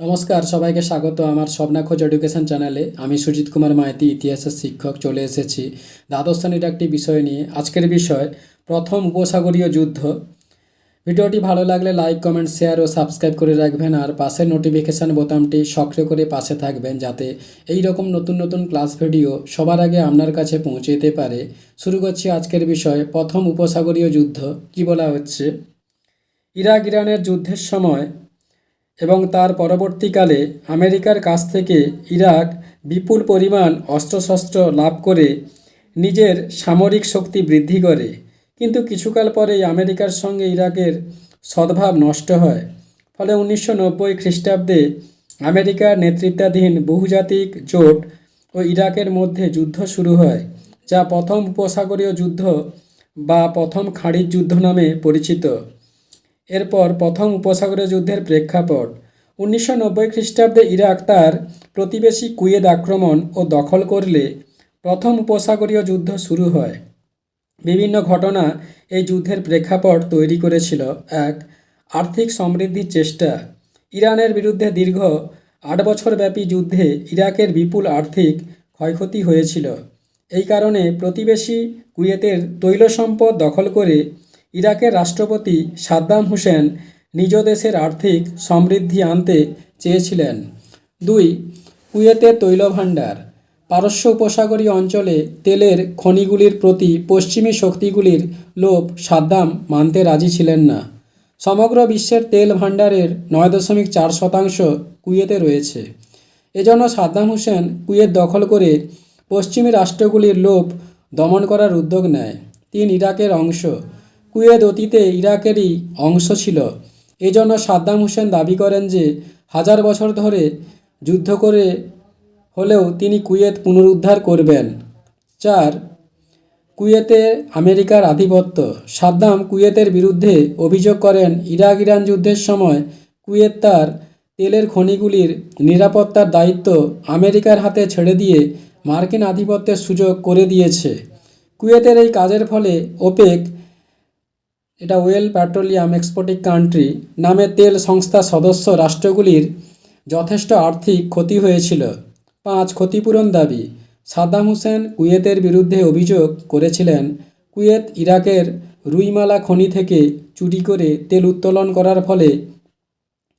নমস্কার, সবাইকে স্বাগত আমার স্বপ্না খোঁজ এডুকেশন চ্যানেলে। আমি সুজিত কুমার মাইতি, ইতিহাসের শিক্ষক, চলে এসেছি দ্বাদশ শ্রেণির একটি বিষয় নিয়ে। আজকের বিষয়, প্রথম উপসাগরীয় যুদ্ধ। ভিডিওটি ভালো লাগলে লাইক, কমেন্ট, শেয়ার ও সাবস্ক্রাইব করে রাখবেন আর পাশের নোটিফিকেশান বোতামটি সক্রিয় করে পাশে থাকবেন যাতে এই রকম নতুন নতুন ক্লাস ভিডিও সবার আগে আপনার কাছে পৌঁছে যেতে পারে। শুরু করছি আজকের বিষয়, প্রথম উপসাগরীয় যুদ্ধ, কি বলা হচ্ছে? ইরাক ইরানের যুদ্ধের সময় এবং তার পরবর্তীকালে আমেরিকার কাছ থেকে ইরাক বিপুল পরিমাণ অস্ত্রশস্ত্র লাভ করে নিজের সামরিক শক্তি বৃদ্ধি করে। কিন্তু কিছুকাল পরেই আমেরিকার সঙ্গে ইরাকের সদ্ভাব নষ্ট হয়। ফলে উনিশশো নব্বই খ্রিস্টাব্দে আমেরিকার নেতৃত্বাধীন বহুজাতিক জোট ও ইরাকের মধ্যে যুদ্ধ শুরু হয়, যা প্রথম উপসাগরীয় যুদ্ধ বা প্রথম খাঁড়ির যুদ্ধ নামে পরিচিত। এরপর প্রথম উপসাগরীয় যুদ্ধের প্রেক্ষাপট। উনিশশো নব্বই খ্রিস্টাব্দে ইরাক তার প্রতিবেশী কুয়েত আক্রমণ ও দখল করলে প্রথম উপসাগরীয় যুদ্ধ শুরু হয়। বিভিন্ন ঘটনা এই যুদ্ধের প্রেক্ষাপট তৈরি করেছিল এক আর্থিক সমৃদ্ধির চেষ্টা। ইরানের বিরুদ্ধে দীর্ঘ আট বছরব্যাপী যুদ্ধে ইরাকের বিপুল আর্থিক ক্ষয়ক্ষতি হয়েছিল। এই কারণে প্রতিবেশী কুয়েতের তৈল সম্পদ দখল করে ইরাকের রাষ্ট্রপতি সাদ্দাম হোসেন নিজ দেশের আর্থিক সমৃদ্ধি আনতে চেয়েছিলেন। দুই কুয়েতের তৈল ভাণ্ডার পারস্য উপসাগরীয় অঞ্চলে তেলের খনিগুলির প্রতি পশ্চিমী শক্তিগুলির লোভ সাদ্দাম মানতে রাজি ছিলেন না। সমগ্র বিশ্বের তেল ভাণ্ডারের নয় দশমিক চার শতাংশ কুয়েতে রয়েছে। এজন্য সাদ্দাম হোসেন কুয়েত দখল করে পশ্চিমী রাষ্ট্রগুলির লোভ দমন করার উদ্যোগ নেয়। তিন, ইরাকের অংশ। কুয়েত অতীতে ইরাকেরই অংশ ছিল। এজন্য সাদ্দাম হোসেন দাবি করেন যে, হাজার বছর ধরে যুদ্ধ করে হলেও তিনি কুয়েত পুনরুদ্ধার করবেন। চার, কুয়েতে আমেরিকার আধিপত্য। সাদ্দাম কুয়েতের বিরুদ্ধে অভিযোগ করেন ইরাক ইরান যুদ্ধের সময় কুয়েত তার তেলের খনিগুলির নিরাপত্তার দায়িত্ব আমেরিকার হাতে ছেড়ে দিয়ে মার্কিন আধিপত্যের সুযোগ করে দিয়েছে। কুয়েতের এই কাজের ফলে ওপেক এটা ওয়েল পেট্রোলিয়াম এক্সপোর্টিং কান্ট্রি নামে তেল সংস্থা সদস্য রাষ্ট্রগুলির যথেষ্ট আর্থিক ক্ষতি হয়েছিল। পাঁচ ক্ষতিপূরণ দাবি। সাদ্দাম হোসেন কুয়েতের বিরুদ্ধে অভিযোগ করেছিলেন, কুয়েত ইরাকের রুইমালা খনি থেকে চুরি করে তেল উত্তোলন করার ফলে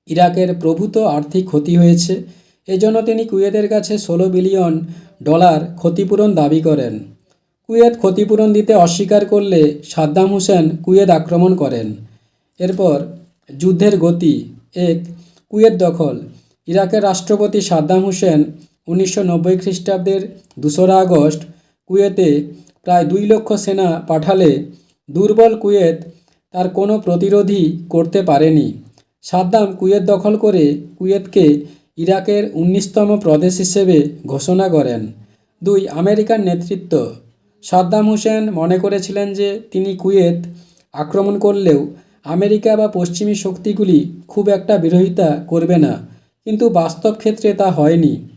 ইরাকের প্রভূত আর্থিক ক্ষতি হয়েছে। এজন্য তিনি কুয়েতের কাছে ষোলো বিলিয়ন ডলার ক্ষতিপূরণ দাবি করেন। কুয়েত ক্ষতিপূরণ দিতে অস্বীকার করলে সাদ্দাম হোসেন কুয়েত আক্রমণ করেন। এরপর যুদ্ধের গতি, এক, কুয়েত দখল। ইরাকের রাষ্ট্রপতি সাদ্দাম হোসেন উনিশশো নব্বই খ্রিস্টাব্দের দোসরা আগস্ট কুয়েতে প্রায় দুই লক্ষ সেনা পাঠালে দুর্বল কুয়েত তার কোনো প্রতিরোধই করতে পারেনি। সাদ্দাম কুয়েত দখল করে কুয়েতকে ইরাকের উনিশতম প্রদেশ হিসেবে ঘোষণা করেন। দুই, আমেরিকার নেতৃত্ব। সাদ্দাম হোসেন মনে করেছিলেন যে তিনি কুয়েত আক্রমণ করলেও আমেরিকা বা পশ্চিমী শক্তিগুলি খুব একটা বিরোধিতা করবে না। কিন্তু বাস্তব ক্ষেত্রে তা হয়নি।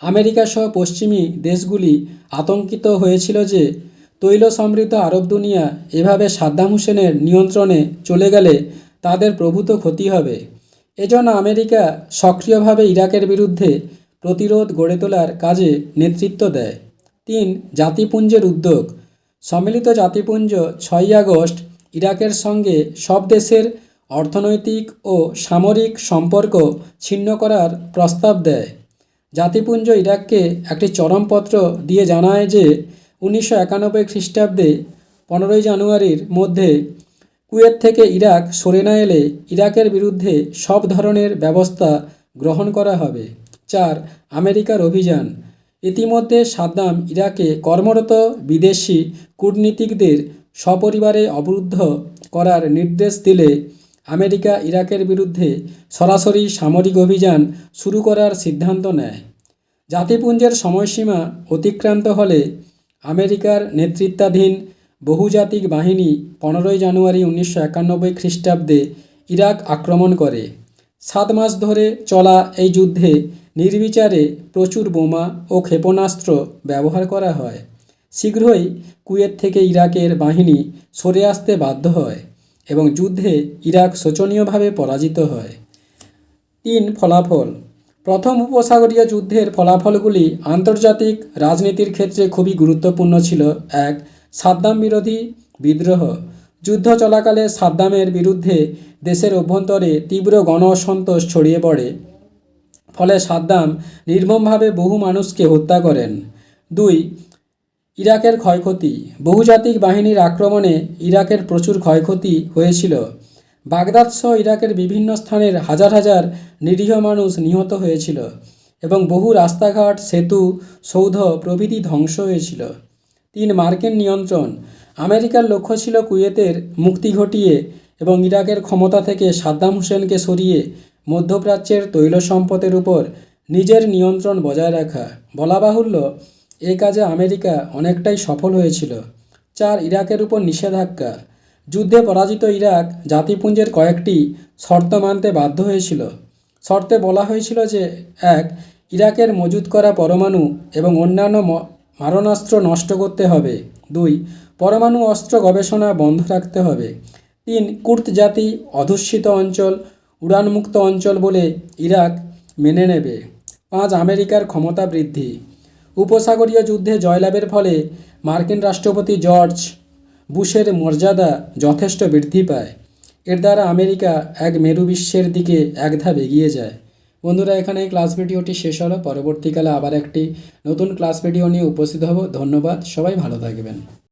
আমেরিকা সহ পশ্চিমী দেশগুলি আতঙ্কিত হয়েছিল যে তৈল সমৃদ্ধ আরব দুনিয়া এভাবে সাদ্দাম হোসেনের নিয়ন্ত্রণে চলে গেলে তাদের প্রভূত ক্ষতি হবে। এজন্য আমেরিকা সক্রিয়ভাবে ইরাকের বিরুদ্ধে প্রতিরোধ গড়ে তোলার কাজে নেতৃত্ব দেয়। তিন জাতিপুঞ্জের উদ্যোগ। সম্মিলিত জাতিপুঞ্জ ছয়ই আগস্ট ইরাকের সঙ্গে সব দেশের অর্থনৈতিক ও সামরিক সম্পর্ক ছিন্ন করার প্রস্তাব দেয়। জাতিপুঞ্জ ইরাককে একটি চরমপত্র দিয়ে জানায় যে, উনিশশো একানব্বই খ্রিস্টাব্দে পনেরোই জানুয়ারির মধ্যে কুয়েত থেকে ইরাক সরে না এলে ইরাকের বিরুদ্ধে সব ধরনের ব্যবস্থা গ্রহণ করা হবে। চার, আমেরিকার অভিযান। ইতিমধ্যে সাদ্দাম ইরাকে কর্মরত বিদেশি কূটনীতিকদের সপরিবারে অবরুদ্ধ করার নির্দেশ দিলে আমেরিকা ইরাকের বিরুদ্ধে সরাসরি সামরিক অভিযান শুরু করার সিদ্ধান্ত নেয়। জাতিপুঞ্জের সময়সীমা অতিক্রান্ত হলে আমেরিকার নেতৃত্বাধীন বহুজাতিক বাহিনী পনেরোই জানুয়ারি উনিশশো একানব্বই খ্রিস্টাব্দে ইরাক আক্রমণ করে। সাত মাস ধরে চলা এই যুদ্ধে নির্বিচারে প্রচুর বোমা ও ক্ষেপণাস্ত্র ব্যবহার করা হয়। শীঘ্রই কুয়েত থেকে ইরাকের বাহিনী সরে আসতে বাধ্য হয় এবং যুদ্ধে ইরাক শোচনীয়ভাবে পরাজিত হয়। তিন ফলাফল। প্রথম উপসাগরীয় যুদ্ধের ফলাফলগুলি আন্তর্জাতিক রাজনীতির ক্ষেত্রে খুবই গুরুত্বপূর্ণ ছিল। এক, সাদ্দাম বিরোধী বিদ্রোহ। যুদ্ধ চলাকালে সাদ্দামের বিরুদ্ধে দেশের অভ্যন্তরে তীব্র গণ অসন্তোষ ছড়িয়ে পড়ে। ফলে সাদ্দাম নির্মমভাবে বহু মানুষকে হত্যা করেন। দুই, ইরাকের ক্ষয়ক্ষতি। বহুজাতিক বাহিনীর আক্রমণে ইরাকের প্রচুর ক্ষয়ক্ষতি হয়েছিল। বাগদাদ সহ ইরাকের বিভিন্ন স্থানের হাজার হাজার নিরীহ মানুষ নিহত হয়েছিল এবং বহু রাস্তাঘাট, সেতু, সৌধ প্রভৃতি ধ্বংস হয়েছিল। তিন, মার্কিন নিয়ন্ত্রণ। আমেরিকার লক্ষ্য ছিল কুয়েতের মুক্তি ঘটিয়ে এবং ইরাকের ক্ষমতা থেকে সাদ্দাম হোসেনকে সরিয়ে মধ্যপ্রাচ্যের তৈল সম্পদের উপর নিজের নিয়ন্ত্রণ বজায় রাখা। বলা বাহুল্য, এ কাজে আমেরিকা অনেকটাই সফল হয়েছিল, চার ইরাকের উপর নিষেধাজ্ঞা। যুদ্ধে পরাজিত ইরাক জাতিপুঞ্জের কয়েকটি শর্ত মানতে বাধ্য হয়েছিল। শর্তে বলা হয়েছিল যে, এক, ইরাকের মজুত করা পরমাণু এবং অন্যান্য মারণাস্ত্র নষ্ট করতে হবে। দুই, পরমাণু অস্ত্র গবেষণা বন্ধ রাখতে হবে। তিন, কুর্দ জাতি অধুষ্ঠিত অঞ্চল উড়ানমুক্ত অঞ্চল বলে ইরাক মেনে নেবে। পাঁচ, আমেরিকার ক্ষমতা বৃদ্ধি। উপসাগরীয় যুদ্ধে জয়লাভের ফলে মার্কিন রাষ্ট্রপতি জর্জ বুশের মর্যাদা যথেষ্ট বৃদ্ধি পায়। এর দ্বারা আমেরিকা এক মেরু বিশ্বের দিকে এক ধাপ এগিয়ে যায়। বন্ধুরা, এখানে ক্লাস ভিডিওটি শেষ হলো। পরবর্তীকালে আবার একটি নতুন ক্লাস ভিডিও নিয়ে উপস্থিত হব। ধন্যবাদ। সবাই ভালো থাকবেন।